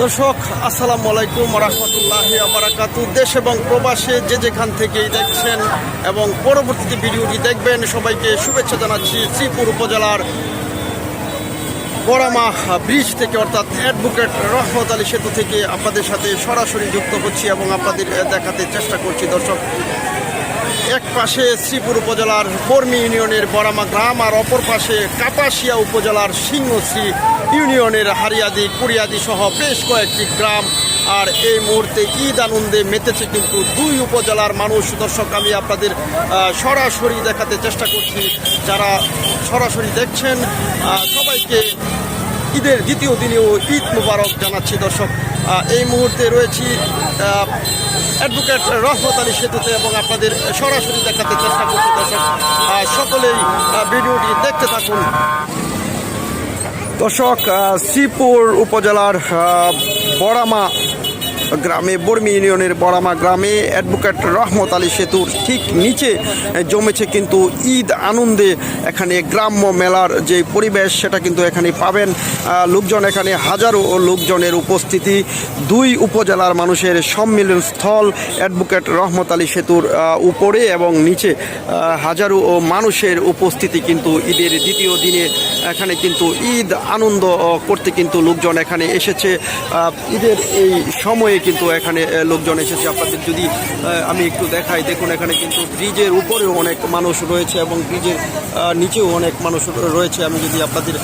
দর্শক, আসসালামু আলাইকুম রহমতুল্লাহ আবরাকাতু দেশ এবং প্রবাসে যে যেখান থেকেই দেখছেন এবং পরবর্তীতে ভিডিওটি দেখবেন, সবাইকে শুভেচ্ছা জানাচ্ছি শ্রীপুর উপজেলার বড়ামা ব্রিজ থেকে, অর্থাৎ অ্যাডভোকেট রহমত আলী সেতু থেকে আপনাদের সাথে সরাসরি যুক্ত হচ্ছি এবং আপনাদের দেখাতে চেষ্টা করছি। দর্শক এক পাশে শ্রীপুর উপজেলার কর্মী ইউনিয়নের বড়ামা গ্রাম আর অপর পাশে কাপাসিয়া উপজেলার সিংহশ্রী ইউনিয়নের হারিয়াদি কুরিয়াদি সহ বেশ কয়েকটি গ্রাম। আর এই মুহূর্তে ঈদ আনন্দে মেতেছে কিন্তু দুই উপজেলার মানুষ। দর্শক, আমি আপনাদের সরাসরি দেখাতে চেষ্টা করছি। যারা সরাসরি দেখছেন সবাইকে ঈদের দ্বিতীয় দিনেও ঈদ মুবারক জানাচ্ছি। দর্শক এই মুহূর্তে রয়েছি অ্যাডভোকেট রহমত আলী সেতুতে এবং আপনাদের সরাসরি দেখাতে চেষ্টা করতে দর্শক সকলেই ভিডিওটি দেখতে থাকুন। দর্শক শ্রীপুর উপজেলার বড়ামা গ্রামে, বর্মি ইউনিয়নের বড়ামা গ্রামে অ্যাডভোকেট রহমত আলী সেতুর ঠিক নিচে জমেছে কিন্তু ঈদ আনন্দে এখানে গ্রাম্য মেলার যে পরিবেশ, সেটা কিন্তু এখানে পাবেন। লোকজন এখানে হাজারো লোকজনের উপস্থিতি। দুই উপজেলার মানুষের সম্মিলন স্থল অ্যাডভোকেট রহমত আলী সেতুর উপরে এবং নিচে হাজারো মানুষের উপস্থিতি কিন্তু ঈদের দ্বিতীয় দিনে এখানে কিন্তু ঈদ আনন্দ করতে কিন্তু লোকজন এখানে এসেছে। ঈদের এই সময়ে কিন্তু এখানে লোকজন এসেছে। আপনাদের যদি আমি একটু দেখাই, দেখুন এখানে কিন্তু ব্রিজের উপরেও অনেক মানুষ রয়েছে এবং ব্রিজের নিচেও অনেক মানুষ রয়েছে। আমি যদি আপনাদের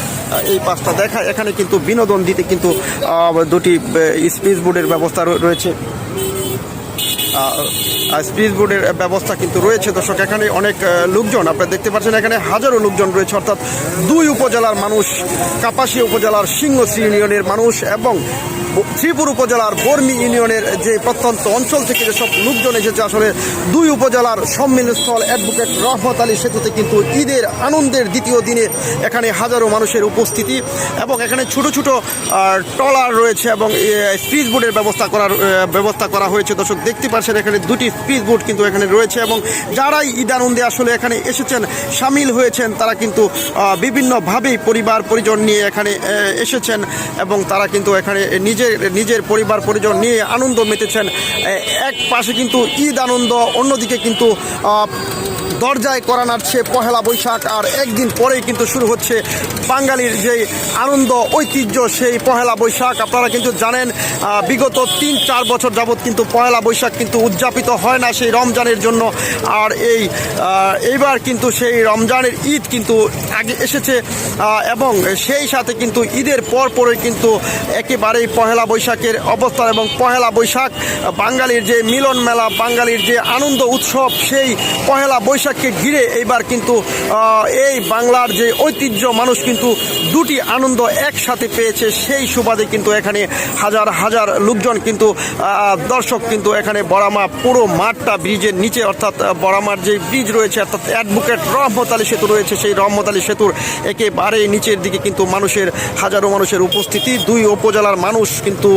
এই পাশটা দেখাই, এখানে কিন্তু বিনোদন দিতে কিন্তু দুটি স্পিচ বোর্ডের ব্যবস্থা রয়ে- রয়েছে। স্পিচ বোর্ডের ব্যবস্থা কিন্তু রয়েছে। দর্শক, এখানে অনেক লোকজন, আপনারা দেখতে পাচ্ছেন এখানে হাজারো লোকজন রয়েছে। অর্থাৎ দুই উপজেলার মানুষ কাপাসী উপজেলার সিংহশ্রী ইউনিয়নের মানুষ এবং শ্রীপুর উপজেলার বর্মি ইউনিয়নের যে প্রত্যন্ত অঞ্চল থেকে যেসব লোকজন এসেছে, আসলে দুই উপজেলার সম্মিলনস্থল অ্যাডভোকেট রহমত আলী সেতুতে কিন্তু ঈদের আনন্দের দ্বিতীয় দিনে এখানে হাজারো মানুষের উপস্থিতি এবং এখানে ছোট ছোট ট্রলার রয়েছে এবং স্পিচ বোর্ডের ব্যবস্থা করার ব্যবস্থা করা হয়েছে। দর্শক দেখতে পাচ্ছেন, এখানে দুটি স্পিচ বোর্ড কিন্তু এখানে রয়েছে এবং যারাই ঈদ আনন্দে আসলে এখানে এসেছেন, সামিল হয়েছেন, তারা কিন্তু বিভিন্নভাবেই পরিবার পরিজন নিয়ে এখানে এসেছেন এবং তারা কিন্তু এখানে নিজের নিজের পরিবার পরিজন নিয়ে আনন্দ মেতেছেন। এক পাশে কিন্তু ঈদ আনন্দ অন্যদিকে কিন্তু দরজায় করা নাড়ছে পহেলা বৈশাখ আর একদিন পরেই কিন্তু শুরু হচ্ছে বাঙালির যে আনন্দ, ঐতিহ্য সেই পহেলা বৈশাখ। আপনারা কিন্তু জানেন বিগত তিন, চার বছর যাবৎ কিন্তু পহেলা বৈশাখ কিন্তু উদযাপিত হয় না সেই রমজানের জন্য। আর এই এইবার কিন্তু সেই রমজানের ঈদ কিন্তু আগে এসেছে এবং সেই সাথে কিন্তু ঈদের পর পরে কিন্তু একেবারেই পহেলা বৈশাখের অবস্থান এবং পহেলা বৈশাখ বাঙালির যে মিলন মেলা, বাঙালির যে আনন্দ উৎসব সেই পহেলা বৈশাখকে ঘিরে এইবার কিন্তু এই বাংলার যে ঐতিহ্য, মানুষ কিন্তু দুটি আনন্দ একসাথে পেয়েছে। সেই সুবাদে কিন্তু এখানে হাজার হাজার লোকজন কিন্তু দর্শক কিন্তু এখানে বড়ামা পুরো মাঠটা ব্রিজের নিচে, অর্থাৎ বড়ামার যে ব্রিজ রয়েছে, অর্থাৎ অ্যাডভোকেট রহমত সেতু রয়েছে। সেই রহমত সেতুর একেবারে নিচের দিকে কিন্তু মানুষের, হাজারো মানুষের উপস্থিতি। দুই উপজেলার মানুষ কিন্তু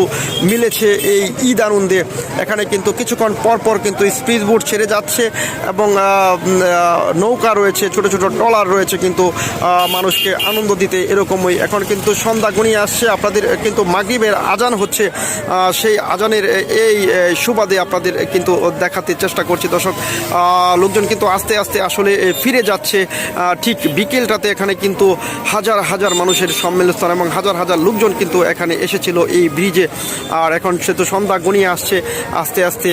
মিলেছে এই ঈদ আনন্দে। এখানে কিন্তু কিছুক্ষণ পর পর কিন্তু স্পিড বোট ছেড়ে যাচ্ছে এবং নৌকা রয়েছে, ছোট ছোট ট্রলার রয়েছে, কিন্তু মানুষকে আনন্দ দিতে এরকমই। এখন কিন্তু সন্ধ্যা গণিয়ে আসছে, আপনাদের কিন্তু মাগিবের আজান হচ্ছে সেই আজানের এই সুবাদে আপনাদের কিন্তু দেখাতে চেষ্টা করছি। দর্শক লোকজন কিন্তু আস্তে আস্তে আসলে ফিরে যাচ্ছে ঠিক বিকেলটাতে এখানে কিন্তু হাজার হাজার মানুষের সম্মেলনস্থল এবং হাজার হাজার লোকজন কিন্তু এখানে এসেছিল এই ব্রিজে। আর এখন সে তো সন্ধ্যা গণিয়ে আসছে, আস্তে আস্তে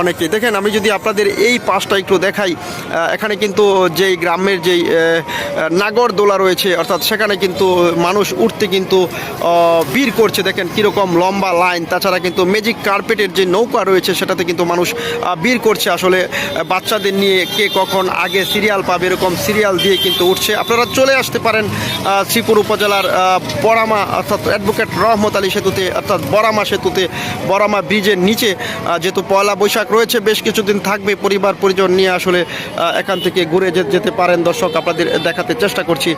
অনেকে। দেখেন, আমি যদি আপনাদের এই পাশটা একটু দেখাই এখানে কিন্তু যেই গ্রামের যেই নাগর দোলা রয়েছে, অর্থাৎ সেখানে কিন্তু মানুষ উঠতে কিন্তু ভিড় করছে। দেখেন কীরকম লম্বা লাইন। তাছাড়া কিন্তু ম্যাজিক কার্পেটের যে নৌকা রয়েছে, সেটাতে কিন্তু মানুষ ভিড় করছে আসলে। বাচ্চাদের নিয়ে কে কখন আগে সিরিয়াল পাবে, এরকম সিরিয়াল দিয়ে কিন্তু উঠছে। আপনারা চলে আসতে পারেন শ্রীপুর উপজেলার বড়ামা, অর্থাৎ অ্যাডভোকেট রহমত আলী সেতুতে, অর্থাৎ বড়ামা সেতুতে, বড়ামা ব্রিজের নিচে যেহেতু পয়লা বৈশাখ রয়েছে, বেশ কিছুদিন থাকবে পরিবার পরিজন নিয়ে আসলে এখান থেকে ঘুরে যেতে পারেন দর্শক, আপনাদের দেখাতে চেষ্টা করছি।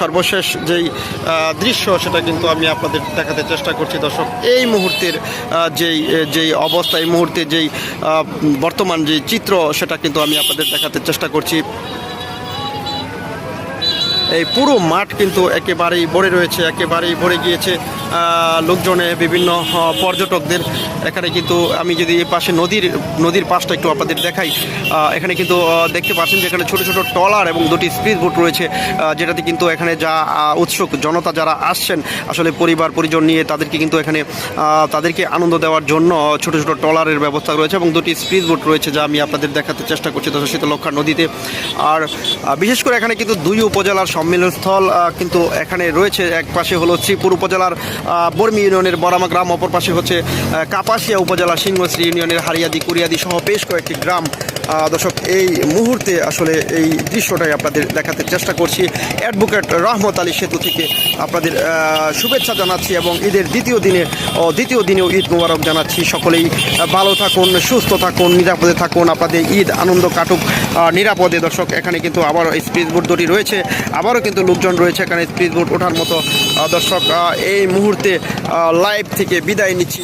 সর্বশেষ যেই দৃশ্য, সেটা কিন্তু আমি আপনাদের দেখাতে চেষ্টা করছি দর্শক। এই মুহূর্তের যেই যেই অবস্থা, এই মুহূর্তে যেই বর্তমান যে চিত্র, সেটা কিন্তু আমি আপনাদের দেখাতে চেষ্টা করছি। এই পুরো মাঠ কিন্তু একেবারেই ভরে রয়েছে, একেবারেই ভরে গিয়েছে। লোকজনে, বিভিন্ন পর্যটকদের। এখানে কিন্তু আমি যদি পাশে নদীর নদীর পাশটা একটু আপনাদের দেখাই। এখানে কিন্তু দেখতে পাচ্ছেন যে এখানে ছোট ছোট ট্রলার এবং দুটি স্পিড বোট রয়েছে। যেটাতে কিন্তু এখানে যা উৎসুক জনতা যারা আসছেন, আসলে পরিবার, পরিজন নিয়ে তাদেরকে কিন্তু এখানে তাদেরকে আনন্দ দেওয়ার জন্য ছোট ছোট ট্রলারের ব্যবস্থা রয়েছে এবং দুটি স্পিড বোট রয়েছে যা আমি আপনাদের দেখাতে চেষ্টা করছি তো শীতলক্ষা নদীতে। আর বিশেষ করে এখানে কিন্তু দুই উপজেলার সম্মেলনস্থল কিন্তু এখানে রয়েছে। এক পাশে হলো শ্রীপুর উপজেলার বর্মি ইউনিয়নের বরামা গ্রাম, অপর পাশে হচ্ছে কাপাসিয়া উপজেলা সিংহশ্রী ইউনিয়নের হারিয়াদি কুরিয়াদি সহ বেশ কয়েকটি গ্রাম দর্শক, এই মুহূর্তে আসলে এই দৃশ্যটাই আপনাদের দেখাতে চেষ্টা করছি। অ্যাডভোকেট রহমত আলী সেতু থেকে আপনাদের শুভেচ্ছা জানাচ্ছি এবং ঈদের দ্বিতীয় দিনে দ্বিতীয় দিনেও ঈদ মোবারক জানাচ্ছি। সকলেই ভালো থাকুন, সুস্থ থাকুন, নিরাপদে থাকুন। আপনাদের ঈদ আনন্দ কাটুক নিরাপদে। দর্শক, এখানে কিন্তু আবারও স্পিড বোর্ড দুটি রয়েছে। আবারও কিন্তু লোকজন রয়েছে এখানে স্পিড বোর্ড ওঠার মতো। দর্শক এই মুহূর্তে লাইভ থেকে বিদায় নিচ্ছি।